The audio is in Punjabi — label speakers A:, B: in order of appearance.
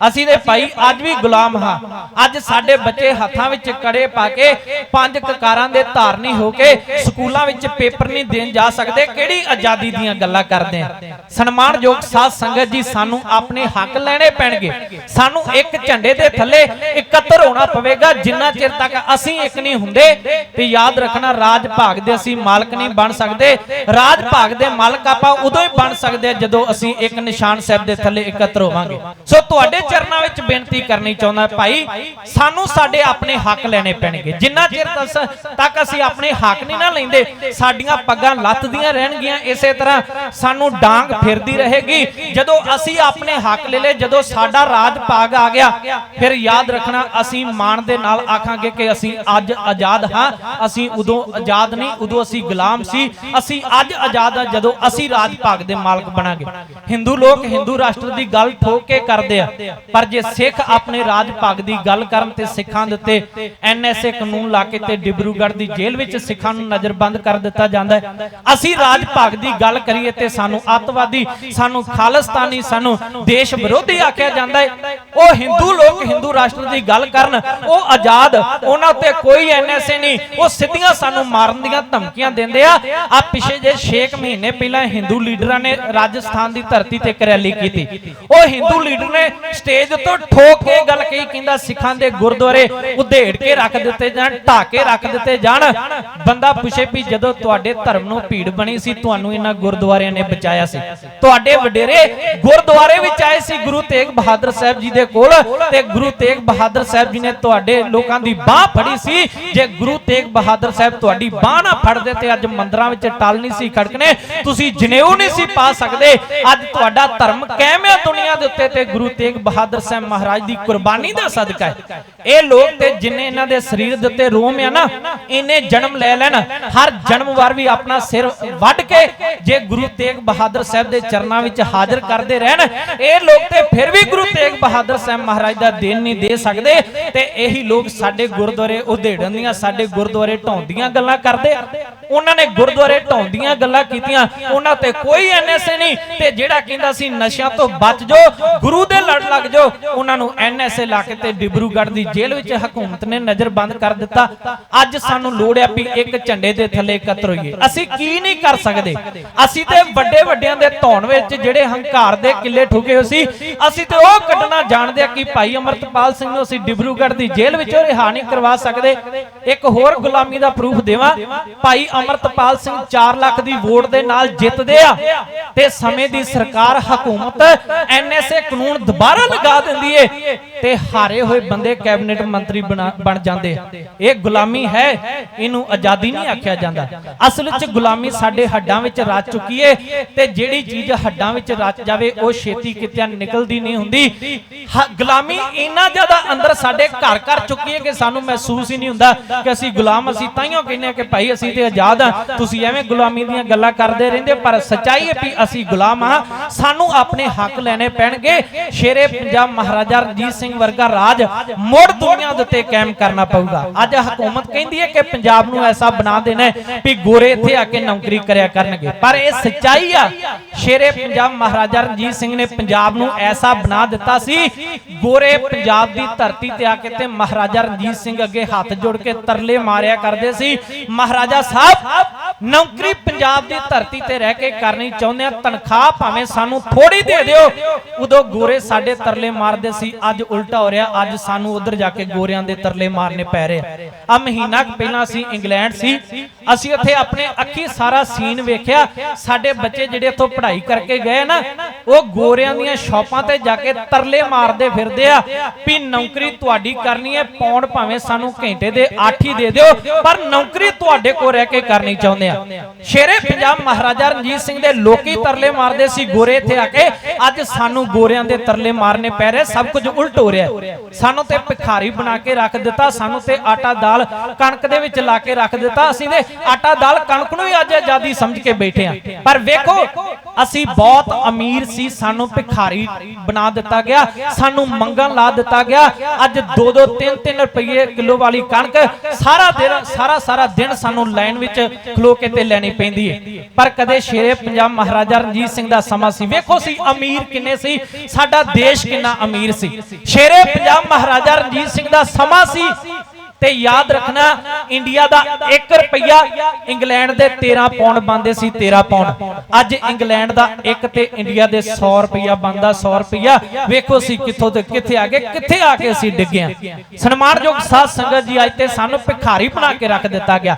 A: ਅਸੀਂ ਦੇ ਭਾਈ ਅੱਜ ਵੀ ਗੁਲਾਮ ਹਾਂ। ਅੱਜ ਸਾਡੇ ਬੱਚੇ ਹੱਥਾਂ ਵਿੱਚ ਕੜੇ ਪਾ ਕੇ ਪੰਜ ਕਕਾਰਾਂ ਦੇ ਧਾਰਨੀ ਹੋ ਕੇ ਸਕੂਲਾਂ ਵਿੱਚ ਪੇਪਰ ਨਹੀਂ ਦੇਣ ਜਾ ਸਕਦੇ। ਕਿਹੜੀ ਆਜ਼ਾਦੀ ਦੀਆਂ ਗੱਲਾਂ ਕਰਦੇ ਆ? ਸਨਮਾਨਯੋਗ ਸਾਧ ਸੰਗਤ ਜੀ ਸਾਨੂੰ ਆਪਣੇ ਹੱਕ ਲੈਣੇ ਪੈਣਗੇ। ਸਾਨੂੰ ਇੱਕ ਝੰਡੇ ਦੇ ਥੱਲੇ ਇਕੱਤਰ ਹੋਣਾ ਪਵੇਗਾ ਜਿੰਨਾ ਚਿਰ ਤੱਕ ਅਸੀਂ ਇੱਕ ਨਹੀਂ ਹੁੰਦੇ ਤੇ ਯਾਦ ਰੱਖਣਾ ਰਾਜ ਭਾਗ ਦੇ ਅਸੀਂ ਮਾਲਕ ਨਹੀਂ ਬਣ ਸਕਦੇ। ਰਾਜ ਭਾਗ ਦੇ ਮਾਲਕ ਆਪਾਂ ਉਦੋਂ ਹੀ ਬਣ ਸਕਦੇ ਆ ਜਦੋਂ ਅਸੀਂ ਇੱਕ ਨਿਸ਼ਾਨ ਸਾਹਿਬ ਦੇ ਥੱਲੇ ਇਕੱਤਰ ਹੋਵਾਂਗੇ ਸੋ ਤੁਹਾਡੇ ਚਰਨਾਂ ਵਿੱਚ ਬੇਨਤੀ ਕਰਨੀ ਚਾਹੁੰਦਾ ਭਾਈ, ਸਾਨੂੰ ਸਾਡੇ ਆਪਣੇ ਹੱਕ ਲੈਣੇ ਪੈਣਗੇ। ਜਿੰਨਾ ਚਿਰ ਤੱਕ- ਅਸੀਂ ਆਪਣੇ ਹੱਕ ਨਹੀਂ ਨਾ ਲੈਂਦੇ, ਸਾਡੀਆਂ ਪੱਗਾਂ ਲੱਥਦੀਆਂ ਰਹਿਣਗੀਆਂ, ਇਸੇ ਤਰ੍ਹਾਂ ਸਾਨੂੰ ਡਾਂਗ ਫਿਰਦੀ ਰਹੇਗੀ। ਜਦੋਂ ਅਸੀਂ ਆਪਣੇ ਹੱਕ ਲੈ ਲਏ, ਜਦੋਂ ਸਾਡਾ ਰਾਜ ਭਾਗ ਆ ਗਿਆ, ਫਿਰ ਯਾਦ ਰੱਖਣਾ, ਅਸੀਂ ਮਾਣ ਦੇ ਨਾਲ ਆਖਾਂਗੇ ਕਿ ਅਸੀਂ ਅੱਜ ਆਜ਼ਾਦ ਹਾਂ। ਅਸੀਂ ਉਦੋਂ ਆਜ਼ਾਦ ਨਹੀਂ, ਉਦੋਂ ਅਸੀਂ ਗੁਲਾਮ ਸੀ। ਅਸੀਂ ਅੱਜ ਆਜ਼ਾਦ ਹਾਂ, ਜਦੋਂ ਅਸੀਂ ਰਾਜ ਭਾਗ ਦੇ ਮਾਲਕ ਬਣਾਂਗੇ। ਹਿੰਦੂ ਲੋਕ ਹਿੰਦੂ ਰਾਸ਼ਟਰ ਦੀ ਗੱਲ ਠੋਕ ਕੇ ਕਰਦੇ ਆ। ਪਰ ਜੇ ਸਿੱਖ ਆਪਣੇ ਰਾਜ ਭਾਗ ਦੀ ਗੱਲ ਕਰਨ ਤੇ ਸਿੱਖਾਂ ਦੇ ਉੱਤੇ ਐਨਐਸਏ ਕਾਨੂੰਨ ਲਾ ਕੇ ਤੇ ਡਿਬਰੂਗੜ੍ਹ ਦੀ ਜੇਲ੍ਹ ਵਿੱਚ ਸਿੱਖਾਂ ਨੂੰ ਨਜ਼ਰਬੰਦ ਕਰ ਦਿੱਤਾ ਜਾਂਦਾ ਹੈ। ਅਸੀਂ ਰਾਜ ਭਾਗ ਦੀ ਗੱਲ ਕਰੀਏ ਤੇ ਸਾਨੂੰ ਅੱਤਵਾਦੀ, ਸਾਨੂੰ ਖਾਲਿਸਤਾਨੀ, ਸਾਨੂੰ ਦੇਸ਼ ਵਿਰੋਧੀ ਆਖਿਆ ਜਾਂਦਾ ਹੈ। ਉਹ ਹਿੰਦੂ ਲੋਕ, ਹਿੰਦੂ ਰਾਸ਼ਟਰ ਦੀ ਗੱਲ ਕਰਨ, ਉਹ ਆਜ਼ਾਦ, ਉਹਨਾਂ ਤੇ ਕੋਈ ਐਨਐਸਏ ਨਹੀਂ। ਉਹ ਸਿੱਧੀਆਂ ਸਾਨੂੰ ਮਾਰਨ ਦੀਆਂ ਧਮਕੀਆਂ ਦਿੰਦੇ ਆ। ਆ ਪਿਛੇ ਜੇ 6 ਮਹੀਨੇ ਪਹਿਲਾਂ ਹਿੰਦੂ ਲੀਡਰਾਂ ਨੇ ਰਾਜਸਥਾਨ ਦੀ ਧਰਤੀ ਤੇ ਇੱਕ ਰੈਲੀ ਕੀਤੀ। ਉਹ ਹਿੰਦੂ ਲੀਡਰ ਨੇ ਸਟੇਜ ਤੋਂ ਠੋਕ ਕੇ ਗੱਲ ਕਹੀ, ਕਹਿੰਦਾ ਸਿੱਖਾਂ ਦੇ ਗੁਰਦੁਆਰੇ ਉਧੇੜ ਕੇ ਰੱਖ ਦਿੱਤੇ ਜਾਣ ਢਾ ਕੇ ਰੱਖ ਦਿੱਤੇ ਜਾਣ। ਬੰਦਾ ਪੁੱਛੇ ਵੀ ਜਦੋਂ ਤੁਹਾਡੇ ਧਰਮ ਨੂੰ ਭੀੜ ਬਣੀ ਸੀ, ਤੁਹਾਨੂੰ ਇਹਨਾਂ ਗੁਰਦੁਆਰਿਆਂ ਨੇ ਬਚਾਇਆ ਸੀ। ਤੁਹਾਡੇ ਵਡੇਰੇ ਗੁਰਦੁਆਰੇ ਵਿੱਚ ਆਏ ਸੀ ਗੁਰੂ ਤੇਗ ਬਹਾਦਰ ਸਾਹਿਬ ਜੀ ਦੇ ਕੋਲ ਤੇ ਗੁਰੂ ਤੇਗ ਬਹਾਦਰ ਸਾਹਿਬ ਜੀ ਨੇ ਤੁਹਾਡੇ ਲੋਕਾਂ ਦੀ ਬਾਹ ਫੜੀ ਸੀ। ਜੇ ਗੁਰੂ ਤੇਗ ਬਹਾਦਰ ਸਾਹਿਬ ਤੁਹਾਡੀ ਬਾਹ ਨਾ ਫੜਦੇ ਤੇ ਅੱਜ ਮੰਦਰਾਂ ਵਿੱਚ ਟਲ ਨਹੀਂ ਸੀ ਖੜਕਣੇ, ਤੁਸੀਂ ਜਨੇਊ ਨਹੀਂ ਸੀ ਪਾ ਸਕਦੇ। ਅੱਜ ਤੁਹਾਡਾ ਧਰਮ ਕਾਇਮ ਹੈ ਦੁਨੀਆ ਦੇ ਉੱਤੇ ਤੇ ਗੁਰੂ ਤੇਗ ਬਹਾਦਰ ਸਾਹਿਬ ਮਹਾਰਾਜ ਦੀ ਕੁਰਬਾਨੀ ਦਾ ਸਦਕਾ ਹੈ। ਇਹ ਲੋਕ ਤੇ ਜਿੰਨੇ ਇਹਨਾਂ ਦੇ ਸਰੀਰ ਦੇ ਉੱਤੇ ਰੋਮ ਆ ਨਾ, ਇਹਨੇ ਜਨਮ ਲੈ ਲੈਣ। ਹਰ ਜਨਮ ਵਾਰ ਵੀ ਆਪਣਾ ਸਿਰ ਵੱਢ ਕੇ ਜੇ ਗੁਰੂ ਤੇਗ ਬਹਾਦਰ ਸਾਹਿਬ ਦੇ ਚਰਨਾਂ ਵਿੱਚ ਹਾਜ਼ਰ ਕਰਦੇ ਰਹਿਣ, ਇਹ ਲੋਕ ਤੇ ਫਿਰ ਵੀ ਗੁਰੂ ਤੇਗ ਬਹਾਦਰ ਸਾਹਿਬ ਮਹਾਰਾਜ ਦਾ ਦੇਣ ਨਹੀਂ ਦੇ ਸਕਦੇ। ਤੇ ਇਹੀ ਲੋਕ ਸਾਡੇ ਗੁਰਦੁਆਰੇ ਉਧੇੜਨ ਦੀਆਂ, ਸਾਡੇ ਗੁਰਦੁਆਰੇ ਢਾਉਣ ਦੀਆਂ ਗੱਲਾਂ ਕਰਦੇ ਉਹਨਾਂ ਨੇ ਗੁਰਦੁਆਰੇ ਢਾਉਣ ਦੀਆਂ ਗੱਲਾਂ ਕੀਤੀਆਂ, ਉਹਨਾਂ ਤੇ ਕੋਈ ਐਨਐਸਏ ਨਹੀਂ, ਤੇ ਜਿਹੜਾ ਕਹਿੰਦਾ ਸੀ ਨਸ਼ਿਆਂ ਤੋਂ ਬਚ ਜਾਓ, ਗੁਰੂ ਦੇ ਲੜ ਲੱਗ ਜਾਓ, ਉਹਨਾਂ ਨੂੰ ਐਨਐਸਏ ਲਾ ਕੇ ਤੇ ਡਿਬਰੂਗੜ੍ਹ ਦੀ ਜੇਲ੍ਹ ਵਿੱਚ ਹਕੂਮਤ ਨੇ ਨਜ਼ਰਬੰਦ ਕਰ ਦਿੱਤਾ। ਅੱਜ ਸਾਨੂੰ ਲੋੜ ਹੈ ਵੀ ਇੱਕ ਝੰਡੇ ਦੇ ਥੱਲੇ ਇਕੱਤਰ ਹੋਈਏ। ਅਸੀਂ ਕੀ ਨਹੀਂ ਕਰ ਸਕਦੇ? ਅਸੀਂ ਤੇ ਵੱਡੇ ਵੱਡਿਆਂ ਦੇ ਧੌਣ ਵਿੱਚ ਜਿਹੜੇ ਹੰਕਾਰ ਦੇ ਕਿੱਲੇ ਠੁਕੇ ਹੋਏ ਸੀ, ਅਸੀਂ ਤੇ ਉਹ ਕੱਢਣਾ ਜਾਣਦੇ ਆ ਕਿ ਭਾਈ ਅਮਰਤਪਾਲ ਸਿੰਘ ਨੂੰ ਅਸੀਂ ਡਿਬਰੂਗੜ੍ਹ ਦੀ ਜੇਲ੍ਹ ਵਿੱਚੋਂ ਰਿਹਾ ਨਹੀਂ ਕਰਵਾ ਸਕਦੇ। ਇੱਕ ਹੋਰ ਗੁਲਾਮੀ ਦਾ ਪ੍ਰੂਫ ਦੇਵਾਂ, ਭਾਈ ਅਮਰਤਪਾਲ ਸਿੰਘ 4 ਲੱਖ ਦੀ ਵੋਟ ਦੇ ਨਾਲ ਜਿੱਤਦੇ ਆ। ਤੇ ਸਮੇਂ ਦੀ ਸਰਕਾਰ, ਹਕੂਮਤ ਐਨਐਸਏ ਕਾਨੂੰਨ ਦੁਬਾਰਾ ਲਗਾ ਦਿੰਦੀ ਏ ਤੇ ਹਾਰੇ ਹੋਏ ਬੰਦੇ ਕੈਬਨਿਟ ਮੰਤਰੀ ਬਣ ਜਾਂਦੇ ਇਹ ਗੁਲਾਮੀ ਹੈ, ਇਹਨੂੰ ਆਜ਼ਾਦੀ ਨਹੀਂ ਆਖਿਆ ਜਾਂਦਾ। ਅਸਲ ਵਿੱਚ ਗੁਲਾਮੀ ਸਾਡੇ ਹੱਡਾਂ ਵਿੱਚ ਰਚ ਚੁੱਕੀ ਏ ਤੇ ਜਿਹੜੀ ਚੀਜ਼ ਹੱਡਾਂ ਵਿੱਚ ਰਚ ਜਾਵੇ, ਉਹ ਛੇਤੀ ਕਿਤੇ ਨਿਕਲਦੀ ਨਹੀਂ ਹੁੰਦੀ। ਗੁਲਾਮੀ ਇੰਨਾ ਜ਼ਿਆਦਾ ਅੰਦਰ ਸਾਡੇ ਘਰ ਘਰ ਚੁੱਕੀ ਹੈ ਕਿ ਸਾਨੂੰ ਮਹਿਸੂਸ ਹੀ ਨਹੀਂ ਹੁੰਦਾ ਕਿ ਅਸੀਂ ਗੁਲਾਮ, ਅਸੀਂ ਤਾਈਓ ਕਹਿੰਦੇ ਕਿ ਭਾਈ ਅਸੀਂ ਤੇ ਆਜ਼ਾਦ ਆ। ਤੁਸੀਂ ਐਵੇਂ ਗੁਲਾਮੀ ਦੀਆਂ ਗੱਲਾਂ ਕਰਦੇ ਰਹਿੰਦੇ ਪਰ ਸੱਚਾਈ ਹੈ ਵੀ ਅਸੀਂ ਗੁਲਾਮ ਆ ਸਾਨੂੰ ਆਪਣੇ ਹੱਕ ਲੈਣੇ ਪੈਣਗੇ। ਸ਼ੇਰੇ ਪੰਜਾਬ ਮਹਾਰਾਜਾ ਰਣਜੀਤ ਸਿੰਘ ਵਰਗਾ ਰਾਜ ਮੁੜ ਦੁਨੀਆ ਦੇ ਉੱਤੇ ਕਾਇਮ ਕਰਨਾ ਪਊਗਾ। ਅੱਜ ਹਕੂਮਤ ਕਹਿੰਦੀ ਹੈ ਕਿ ਪੰਜਾਬ ਨੂੰ ਐਸਾ ਬਣਾ ਦੇਣਾ ਵੀ ਗੋਰੇ ਇੱਥੇ ਆ ਕੇ ਨੌਕਰੀ ਕਰਿਆ ਕਰਨਗੇ। ਪਰ ਇਹ ਸੱਚਾਈ ਆ, ਸ਼ੇਰੇ ਪੰਜਾਬ ਮਹਾਰਾਜਾ ਰਣਜੀਤ ਸਿੰਘ ਨੇ ਪੰਜਾਬ ਨੂੰ ਐਸਾ ਬਣਾ ਦਿੱਤਾ ਸੀ, ਗੋਰੇ ਪੰਜਾਬ ਦੀ ਧਰਤੀ ਤੇ ਆ ਕੇ ਤੇ ਮਹਾਰਾਜਾ ਰਣਜੀਤ ਸਿੰਘ ਅੱਗੇ ਹੱਥ ਜੋੜ ਕੇ ਤਰਲੇ ਮਾਰਿਆ ਕਰਦੇ ਸੀ। ਮਹਾਰਾਜਾ ਸਾਹਿਬ ਨੌਕਰੀ ਪੰਜਾਬ ਦੀ ਧਰਤੀ ਤੇ ਰਹਿ ਕੇ ਕਰਨੀ ਚਾਹੁੰਦੇ ਆ ਤਨਖਾਹ ਭਾਵੇਂ ਸਾਨੂੰ ਥੋੜੀ ਦੇ ਦਿਓ। ਉਦੋਂ ਗੋਰੇ ਸਾਡੇ ਤਰਲੇ ਮਾਰਦੇ ਸੀ ਅੱਜ ਉਲਟਾ ਹੋ ਰਿਹਾ ਅੱਜ ਸਾਨੂੰ ਉਧਰ ਜਾ ਕੇ ਗੋਰਿਆਂ ਦੇ ਤਰਲੇ ਮਾਰਨੇ ਪੈ ਰਹੇ। ਆ ਮਹੀਨਾ ਕੁ ਪਹਿਲਾਂ ਅਸੀਂ ਇੰਗਲੈਂਡ ਸੀ ਅਸੀਂ ਉੱਥੇ ਆਪਣੇ ਅੱਖੀ ਸਾਰਾ ਸੀਨ ਵੇਖਿਆ। ਸਾਡੇ ਬੱਚੇ ਜਿਹੜੇ ਉੱਥੋਂ ਪੜ੍ਹਾਈ ਕਰਕੇ ਗਏ ਨਾ ਉਹ ਗੋਰਿਆਂ ਦੀਆਂ ਸ਼ਾਪਾਂ ਤੇ ਜਾ ਕੇ ਤਰਲੇ ਮਾਰਦੇ ਫਿਰਦੇ ਆ ਵੀ ਨੌਕਰੀ ਤੁਹਾਡੀ ਕਰਨੀ ਹੈ ਪੌਂਡ ਭਾਵੇਂ ਸਾਨੂੰ ਘੰਟੇ ਦੇ 8 ਹੀ ਦੇ ਦਿਓ ਪਰ ਨੌਕਰੀ ਤੁਹਾਡੇ ਕੋਲ ਰਹਿ ਕੇ ਕਰਨੀ ਚਾਹੁੰਦੇ ਆ। ਸ਼ੇਰੇ ਪੰਜਾਬ ਮਹਾਰਾਜਾ ਰਣਜੀਤ ਸਿੰਘ ਦੇ ਲੋਕੀ ਤਰਲੇ ਮਾਰਦੇ ਸੀ, ਗੋਰੇ ਇੱਥੇ ਆ ਕੇ। ਅੱਜ ਸਾਨੂੰ ਗੋਰਿਆਂ ਦੇ ਤਰਲੇ ਮਾਰਨੇ ਪੈ ਰਹੇ, ਸਭ ਕੁਝ ਉਲਟ ਹੋ ਰਿਹਾ। ਸਾਨੂੰ ਤੇ ਭਿਖਾਰੀ ਬਣਾ ਕੇ ਰੱਖ ਦਿੱਤਾ, ਸਾਨੂੰ ਤੇ ਆਟਾ ਦਾਲ ਕਣਕ ਦੇ ਵਿੱਚ ਲਾ ਕੇ ਰੱਖ ਦਿੱਤਾ। ਅਸੀਂ ਤੇ ਆਟਾ ਦਾਲ ਕਣਕ ਨੂੰ ਹੀ ਅੱਜ ਆਜ਼ਾਦੀ ਸਮਝ ਕੇ ਬੈਠੇ ਆ। ਪਰ ਵੇਖੋ ਅਸੀਂ ਬਹੁਤ ਅਮੀਰ ਸੀ, ਸਾਨੂੰ ਭਿਖਾਰੀ ਬਣਾ ਦਿੱਤਾ ਗਿਆ, ਸਾਨੂੰ ਮੰਗਣ ਲਾ ਦਿੱਤਾ ਗਿਆ। ਅੱਜ 2-2 3-3 ਰੁਪਏ ਕਿਲੋ ਵਾਲੀ ਕਣਕ ਸਾਰਾ ਦਿਨ, ਸਾਰਾ ਸਾਰਾ ਦਿਨ ਸਾਨੂੰ ਲਾਈਨ ਵਿੱਚ ਖਲੋ ਕੇ ਤੇ ਲੈਣੀ ਪੈਂਦੀ ਹੈ ਪਰ ਕਦੇ ਸ਼ੇਰੇ ਪੰਜਾਬ ਮਹਾਰਾਜਾ ਰਣਜੀਤ ਸਿੰਘ ਦਾ ਸਮਾਂ ਸੀ। ਵੇਖੋ ਸੀ, ਅਮੀਰ ਕਿੰਨੇ ਸੀ, ਸਾਡਾ ਦੇਸ਼ ਕਿੰਨਾ ਅਮੀਰ ਸੀ। ਸ਼ੇਰੇ ਪੰਜਾਬ ਮਹਾਰਾਜਾ ਰਣਜੀਤ ਸਿੰਘ ਦਾ ਸਮਾਂ ਸੀ। ਤੇ ਯਾਦ ਰੱਖਣਾ, ਇੰਡੀਆ ਦਾ 1 ਰੁਪਿਆ ਇੰਗਲੈਂਡ ਦੇ 13 ਪਾਉਂਡ ਬਣਦੇ ਸੀ 13 ਪਾਉਂਡ ਅੱਜ ਇੰਗਲੈਂਡ ਦਾ 1 ਤੇ ਇੰਡੀਆ ਦੇ 100 ਰੁਪਿਆ ਬਣਦਾ 100 ਰੁਪਿਆ ਵੇਖੋ ਸੀ ਕਿੱਥੋਂ ਤੇ ਕਿੱਥੇ ਆ ਗਏ, ਕਿੱਥੇ ਆ ਕੇ ਅਸੀਂ ਡਿੱਗੇ ਸਨਮਾਨਯੋਗ ਸਾਧ ਸੰਗਤ ਜੀ, ਅੱਜ ਤੇ ਸਾਨੂੰ ਭਿਖਾਰੀ ਬਣਾ ਕੇ ਰੱਖ ਦਿੱਤਾ ਗਿਆ।